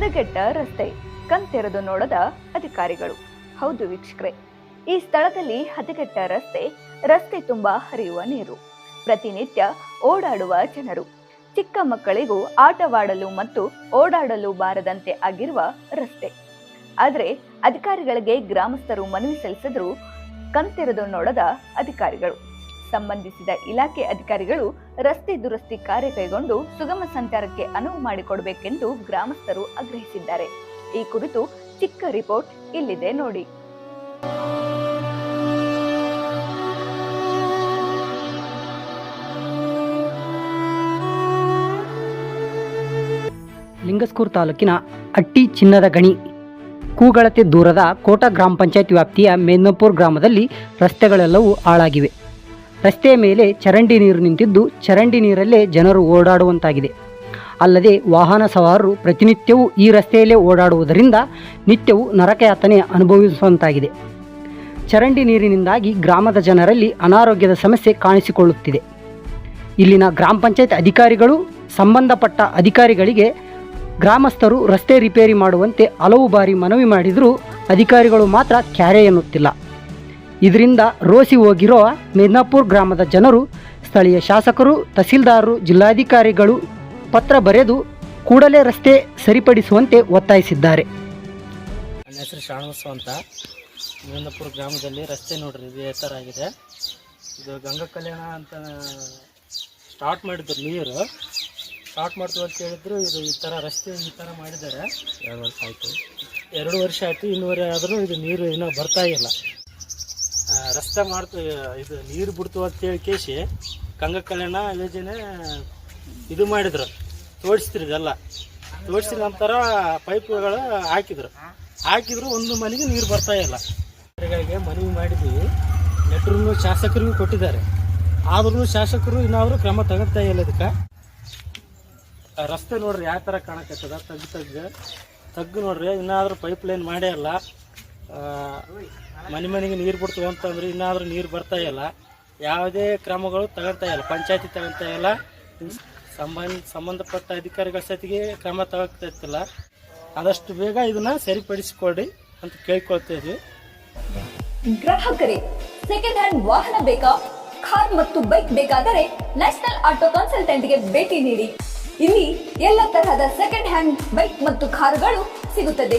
ಹದಗೆಟ್ಟ ರಸ್ತೆ ಕಂತೆರೆದು ನೋಡದ ಅಧಿಕಾರಿಗಳು. ಹೌದು ವೀಕ್ಷಕರೇ, ಈ ಸ್ಥಳದಲ್ಲಿ ಹದಗೆಟ್ಟ ರಸ್ತೆ ರಸ್ತೆ ತುಂಬಾ ಹರಿಯುವ ನೀರು. ಪ್ರತಿನಿತ್ಯ ಓಡಾಡುವ ಜನರು. ಚಿಕ್ಕ ಮಕ್ಕಳಿಗೂ ಆಟವಾಡಲು ಮತ್ತು ಓಡಾಡಲು ಬಾರದಂತೆ ಆಗಿರುವ ರಸ್ತೆ. ಆದರೆ ಅಧಿಕಾರಿಗಳಿಗೆ ಗ್ರಾಮಸ್ಥರು ಮನವಿ ಸಲ್ಲಿಸಿದ್ರು ಕಂತೆರೆದು ನೋಡದ ಅಧಿಕಾರಿಗಳು. ಸಂಬಂಧಿಸಿದ ಇಲಾಖೆ ಅಧಿಕಾರಿಗಳು ರಸ್ತೆ ದುರಸ್ತಿ ಕಾರ್ಯ ಕೈಗೊಂಡು ಸುಗಮ ಸಂಚಾರಕ್ಕೆ ಅನುವು ಮಾಡಿಕೊಡಬೇಕೆಂದು ಗ್ರಾಮಸ್ಥರು ಆಗ್ರಹಿಸಿದ್ದಾರೆ. ಈ ಕುರಿತು ಚಿಕ್ಕ ರಿಪೋರ್ಟ್ ಇಲ್ಲಿದೆ ನೋಡಿ. ಲಿಂಗಸ್ಕೂರ್ ತಾಲೂಕಿನ ಅಟ್ಟಿ ಚಿನ್ನದ ಗಣಿ, ಕೂಗಳತೆ ದೂರದ ಕೋಟ ಗ್ರಾಮ ಪಂಚಾಯತ್ ವ್ಯಾಪ್ತಿಯ ಮೇದ್ನಪುರ ಗ್ರಾಮದಲ್ಲಿ ರಸ್ತೆಗಳೆಲ್ಲವೂ ಹಾಳಾಗಿವೆ. ರಸ್ತೆಯ ಮೇಲೆ ಚರಂಡಿ ನೀರು ನಿಂತಿದ್ದು ಚರಂಡಿ ನೀರಲ್ಲೇ ಜನರು ಓಡಾಡುವಂತಾಗಿದೆ. ಅಲ್ಲದೆ ವಾಹನ ಸವಾರರು ಪ್ರತಿನಿತ್ಯವೂ ಈ ರಸ್ತೆಯಲ್ಲೇ ಓಡಾಡುವುದರಿಂದ ನಿತ್ಯವೂ ನರಕಯಾತನೆ ಅನುಭವಿಸುವಂತಾಗಿದೆ. ಚರಂಡಿ ನೀರಿನಿಂದಾಗಿ ಗ್ರಾಮದ ಜನರಲ್ಲಿ ಅನಾರೋಗ್ಯದ ಸಮಸ್ಯೆ ಕಾಣಿಸಿಕೊಳ್ಳುತ್ತಿದೆ. ಇಲ್ಲಿನ ಗ್ರಾಮ ಪಂಚಾಯತ್ ಅಧಿಕಾರಿಗಳು, ಸಂಬಂಧಪಟ್ಟ ಅಧಿಕಾರಿಗಳಿಗೆ ಗ್ರಾಮಸ್ಥರು ರಸ್ತೆ ರಿಪೇರಿ ಮಾಡುವಂತೆ ಹಲವು ಬಾರಿ ಮನವಿ ಮಾಡಿದರೂ ಅಧಿಕಾರಿಗಳು ಮಾತ್ರ ಕ್ಯಾರೆ ಎನ್ನುತ್ತಿಲ್ಲ. ಇದರಿಂದ ರೋಸಿ ಹೋಗಿರೋ ಮಿದ್ನಾಪುರ್ ಗ್ರಾಮದ ಜನರು ಸ್ಥಳೀಯ ಶಾಸಕರು ತಹಸೀಲ್ದಾರರು ಜಿಲ್ಲಾಧಿಕಾರಿಗಳು ಪತ್ರ ಬರೆದು ಕೂಡಲೇ ರಸ್ತೆ ಸರಿಪಡಿಸುವಂತೆ ಒತ್ತಾಯಿಸಿದ್ದಾರೆ. ನನ್ನ ಹೆಸರು ಶಾಣಬಸವ ಅಂತ. ಗೋವಿಂದಪುರ ಗ್ರಾಮದಲ್ಲಿ ರಸ್ತೆ ನೋಡ್ರಿ ಇದು ಎತ್ತರ ಥರ ಆಗಿದೆ. ಇದು ಗಂಗಾ ಕಲ್ಯಾಣ ಅಂತ ಸ್ಟಾರ್ಟ್ ಮಾಡಿದ್ರು ನೀರು ಸ್ಟಾರ್ಟ್ ಮಾಡ್ತೀವಿ ಅಂತ ಹೇಳಿದ್ರು ಇದು ಈ ಥರ ರಸ್ತೆ ಈ ಥರ ಮಾಡಿದ್ದಾರೆ. ಎರಡು ವರ್ಷ ಆಯಿತು. ಎರಡು ವರ್ಷ ಆಯಿತು ಇನ್ನೂವರೆ ಆದರೂ ಇದು ನೀರು ಇನ್ನೂ ಬರ್ತಾ ಇಲ್ಲ. ರಸ್ತೆ ಮಾಡ್ತು ಇದು ನೀರು ಬಿಡ್ತು ಅಂತ ಹೇಳಿ ಕೇಸಿ ಗಂಗ ಕಲ್ಯಾಣ ಯೋಜನೆ ಇದು ಮಾಡಿದ್ರು. ತೋಡಿಸ್ತಿರು ಇದೆಲ್ಲ. ತೋಡಿಸಿದ ನಂತರ ಪೈಪ್ಗಳು ಹಾಕಿದ್ರು. ಹಾಕಿದ್ರು ಒಂದು ಮನೆಗೆ ನೀರು ಬರ್ತಾ ಇಲ್ಲ. ಮನವಿ ಮಾಡಿದ್ವಿ. ಲೆಟ್ರನ್ನು ಶಾಸಕರಿಗೂ ಕೊಟ್ಟಿದ್ದಾರೆ. ಆದ್ರೂ ಶಾಸಕರು ಇನ್ನಾದ್ರು ಕ್ರಮ ತಗೋತಾ ಇಲ್ಲ ಅದಕ್ಕೆ ರಸ್ತೆ ನೋಡ್ರಿ ಯಾವ ಥರ ಕಾಣಕತ್ತದ? ತಗ್ಗು ತಗ್ಗು. ತಗ್ಗು ನೋಡ್ರಿ ಇನ್ನಾದ್ರೂ ಪೈಪ್ ಲೈನ್ ಮಾಡೇ ಇಲ್ಲ ಆ, ಮನೆ ಮನೆಗೆ ನೀರು ಬಿಡ್ತೀವಿ ಅಂತಂದ್ರೆ ಇನ್ನಾದರೂ ನೀರು ಬರ್ತಾ ಇಲ್ಲ. ಯಾವುದೇ ಕ್ರಮಗಳು ತಗೊಳ್ತಾ ಇಲ್ಲ. ಪಂಚಾಯತಿ ತಗೊಳ್ತಾ ಇಲ್ಲ. ಸಂಬಂಧ, ಸಂಬಂಧಪಟ್ಟ ಅಧಿಕಾರಿಗಳ ಸತಿಗೆ ಕ್ರಮ ತಗೋತಿಲ್ಲ ಆದಷ್ಟು ಬೇಗ ಇದನ್ನ ಸರಿಪಡಿಸಿಕೊಡಿ ಅಂತ ಕೇಳ್ಕೊಳ್ತಾ ಗ್ರಾಹಕರೇ ಸೆಕೆಂಡ್ ಹ್ಯಾಂಡ್ ವಾಹನ ಬೇಕಾ? ಕಾರ್ ಮತ್ತು ಬೈಕ್ ಬೇಕಾದರೆ ನ್ಯಾಷನಲ್ ಆಟೋ ಕನ್ಸಲ್ಟೆಂಟ್ಗೆ ಭೇಟಿ ನೀಡಿ. ಇಲ್ಲಿ ಎಲ್ಲ ತರಹದ ಸೆಕೆಂಡ್ ಹ್ಯಾಂಡ್ ಬೈಕ್ ಮತ್ತು ಕಾರುಗಳು ಸಿಗುತ್ತದೆ.